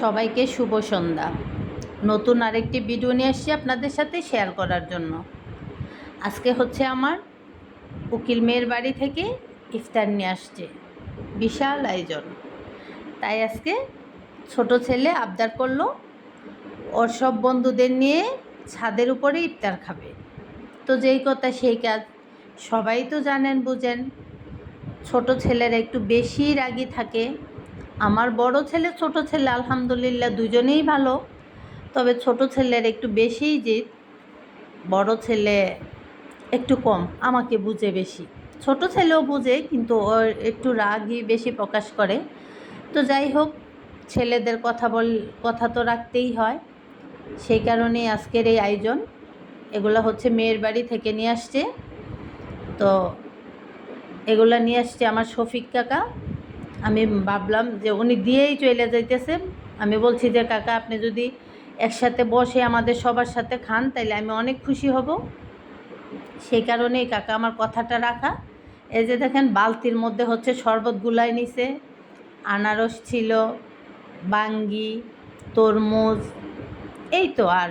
সবাইকে শুভ সন্ধ্যা। নতুন আরেকটি ভিডিও নিয়ে আসছি আপনাদের সাথে শেয়ার করার জন্য। আজকে হচ্ছে আমার উকিল মেয়ের বাড়ি থেকে ইফতার নিয়ে আসছে। বিশাল আয়োজন। তাই আজকে ছোট ছেলে আবদার করল, ওর সব বন্ধুদের নিয়ে ছাদের উপরে ইফতার খাবে। তো যেই কথা সেই কাজ। সবাই তো জানেন, বুঝেন। ছোট ছেলেরা একটু বেশি রাগী থাকে। আমার বড় ছেলে, ছোট ছেলে, আলহামদুলিল্লাহ দুজনেই ভালো। তবে ছোট ছেলের একটু বেশিই জিদ, বড় ছেলে একটু কম, আমাকে বুঝে বেশি। ছোট ছেলেও বুঝে, কিন্তু ওর একটু রাগই বেশি প্রকাশ করে। তো যাই হোক, ছেলেদের কথা বল, কথা তো রাখতেই হয়। সেই কারণেই আজকের এই আয়োজন। এগুলো হচ্ছে মেয়ের বাড়ি থেকে নিয়ে আসছে। তো এগুলো নিয়ে আসছে আমার শফিক কাকা। আমি ভাবলাম যে উনি দিয়েই চলে যাইতেছে। আমি বলছি যে, কাকা, আপনি যদি একসাথে বসে আমাদের সবার সাথে খান, তাইলে আমি অনেক খুশি হব। সেই কারণেই কাকা আমার কথাটা রাখা। এই যে দেখেন, বালতির মধ্যে হচ্ছে শরবত গুলাই নিছে। আনারস ছিল, বাঙ্গি, তরমুজ, এই তো আর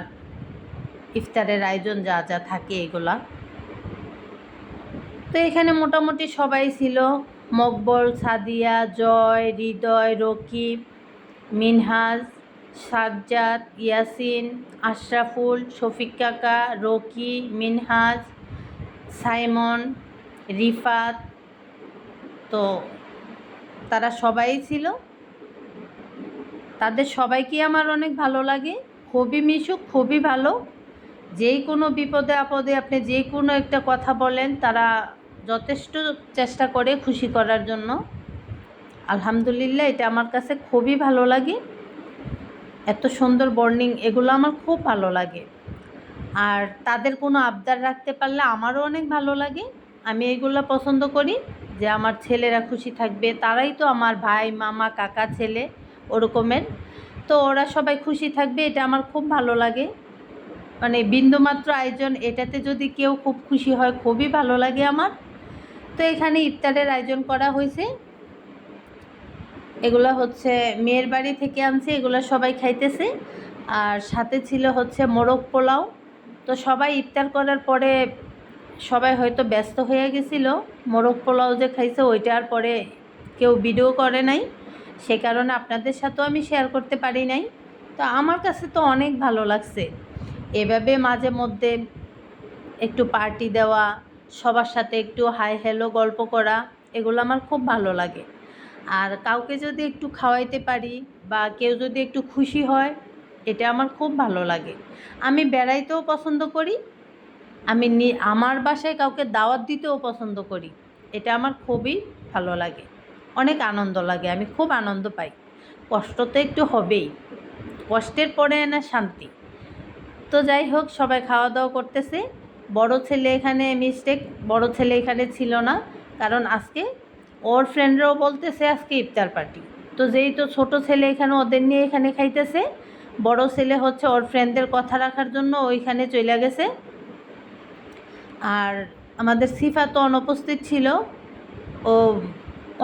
ইফতারের আয়োজন যা যা থাকে এগুলা। তো এখানে মোটামুটি সবাই ছিল। মকবল, সাদিয়া, জয়, হৃদয়, রকিব, মিনহাজ, সাজ্জাদ, ইয়াসিন, আশরাফুল, শফিক কাকা, রকি, মিনহাজ, সাইমন, রিফাত। তো তারা সবাই ছিল। তাদের সবাইকে আমার অনেক ভালো লাগে। খুবই মিশুক, খুবই ভালো। যেই কোনো বিপদে আপদে আপনি যে কোনো একটা কথা বলেন, তারা যথেষ্ট চেষ্টা করে খুশি করার জন্য। আলহামদুলিল্লাহ, এটা আমার কাছে খুবই ভালো লাগে। এত সুন্দর বর্নিং এগুলো আমার খুব ভালো লাগে। আর তাদের কোনো আবদার রাখতে পারলে আমারও অনেক ভালো লাগে। আমি এগুলো পছন্দ করি, যে আমার ছেলেরা খুশি থাকবে। তারাই তো আমার ভাই, মামা, কাকা, ছেলে ওরকমের। তো ওরা সবাই খুশি থাকবে, এটা আমার খুব ভালো লাগে। মানে বিন্দুমাত্র আয়োজন, এটাতে যদি কেউ খুব খুশি হয়, খুবই ভালো লাগে আমার। তো এখানে ইফতারের আয়োজন করা হয়েছে। এগুলো হচ্ছে মেয়ের বাড়ি থেকে আনছে, এগুলো সবাই খাইতেছে। আর সাথে ছিল হচ্ছে মোরগ পোলাও। তো সবাই ইফতার করার পরে সবাই হয়তো ব্যস্ত হয়ে গেছিল। মোরগ পোলাও যে খাইছে ওইটার পরে কেউ ভিডিও করে নাই। সে কারণে আপনাদের সাথেও আমি শেয়ার করতে পারি নাই। তো আমার কাছে তো অনেক ভালো লাগছে। এভাবে মাঝে মধ্যে একটু পার্টি দেওয়া সবার সাথে একটু হাই হ্যালো গল্প করা, এগুলো আমার খুব ভালো লাগে। আর কাউকে যদি একটু খাওয়াইতে পারি বা কেউ যদি একটু খুশি হয়, এটা আমার খুব ভালো লাগে। আমি বেড়াইতেও পছন্দ করি, আমি আমার বাসায় কাউকে দাওয়াত দিতেও পছন্দ করি, এটা আমার খুবই ভালো লাগে। অনেক আনন্দ লাগে, আমি খুব আনন্দ পাই। কষ্ট তো একটু হবেই, কষ্টের পরে না শান্তি। তো যাই হোক, সবাই খাওয়া দাওয়া করতেছে। বড় ছেলে এখানে মিস্টেক বড় ছেলে এখানে ছিল না। কারণ আজকে ওর ফ্রেন্ডরাও বলতেছে আজকে ইফতার পার্টি তো যেই তো ছোটো ছেলে এখানে ওদের নিয়ে এখানে খাইতেছে, বড় ছেলে হচ্ছে ওর ফ্রেন্ডদের কথা রাখার জন্য ওইখানে চলে গেছে। আর আমাদের সিফা তো অনুপস্থিত ছিল। ও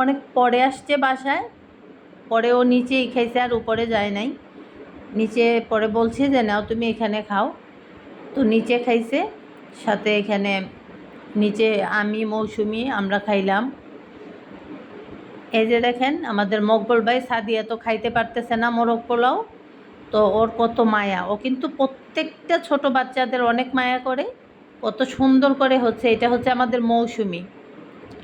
অনেক পরে আসছে বাসায়, পরে ও নিচেই খাইছে আর উপরে যায় নাই। নিচে পরে বলছে যে, নাও তুমি এখানে খাও। তো নিচে খাইছে। সাথে এখানে নিচে আমি, মৌসুমি, আমরা খাইলাম। এই যে দেখেন, আমাদের মকবল ভাই সাদিয়া তো খাইতে পারতেছে না মোরগ পোলাও। তো ওর কত মায়া। ও কিন্তু প্রত্যেকটা ছোট বাচ্চাদের অনেক মায়া করে। কত সুন্দর করে হচ্ছে। এটা হচ্ছে আমাদের মৌসুমি।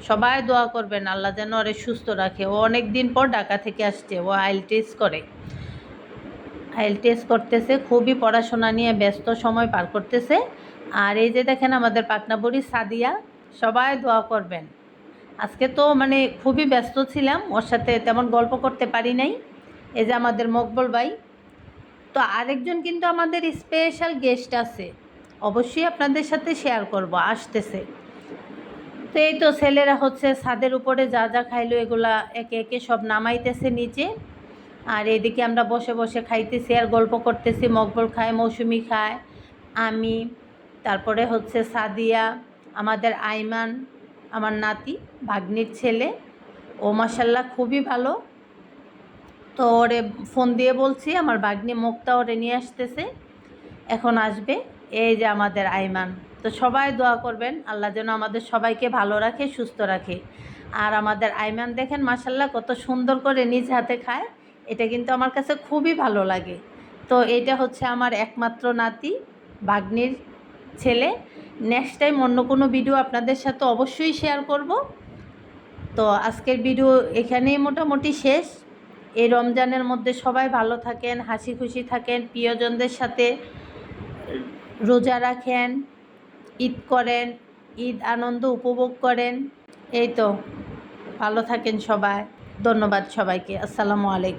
সবাই দোয়া করবেন, আল্লাহ যেন ওরে সুস্থ রাখে। ও অনেক দিন পর ঢাকা থেকে আসছে। ও আইল টেস্ট করে। আইল টেস্ট করতেছে, খুবই পড়াশোনা নিয়ে ব্যস্ত সময় পার করতেছে। আর এই যে দেখেন আমাদের পাটনাপুরি সাদিয়া, সবাই দোয়া করবেন। আজকে তো মানে খুবই ব্যস্ত ছিলাম, ওর সাথে তেমন গল্প করতে পারি নাই। এই যে আমাদের মকবল ভাই। তো আরেকজন কিন্তু আমাদের স্পেশাল গেস্ট আছে, অবশ্যই আপনাদের সাথে শেয়ার করব, আসতেছে। তো এই তো ছেলেরা হচ্ছে ছাদের উপরে যা যা খাইলো, এগুলা একে একে সব নামাইতেছে নিচে। আর এদিকে আমরা বসে বসে খাইতেছি আর গল্প করতেছি, মকবল খায়, মৌসুমি খায়, আমি তারপরে হচ্ছে সাদিয়া, আমাদের আইমান, আমার নাতি, ভাগ্নির ছেলে। ও মাসাল্লাহ খুবই ভালো। তো ওরে ফোন দিয়ে বলছি, আমার বাগনি মুক্তা ওরে নিয়ে আসতেছে। এখন আসবে, এই যে আমাদের আইমান। তো সবাই দোয়া করবেন, আল্লাহ যেন আমাদের সবাইকে ভালো রাখে, সুস্থ রাখে। আর আমাদের আইমান দেখেন মাসাল্লাহ কত সুন্দর করে নিজ হাতে খায়। এটা কিন্তু আমার কাছে খুবই ভালো লাগে। তো এটা হচ্ছে আমার একমাত্র নাতি বাগ্নির ছেলে। নেক্সট টাইম অন্য কোনো ভিডিও আপনাদের সাথে অবশ্যই শেয়ার করব। তো আজকের ভিডিও এখানেই মোটামুটি শেষ। এই রমজানের মধ্যে সবাই ভালো থাকেন, হাসি খুশি থাকেন, প্রিয়জনদের সাথে রোজা রাখেন, ঈদ করেন, ঈদ আনন্দ উপভোগ করেন। এই তো, ভালো থাকেন সবাই। ধন্যবাদ সবাইকে। আসসালামু আলাইকুম।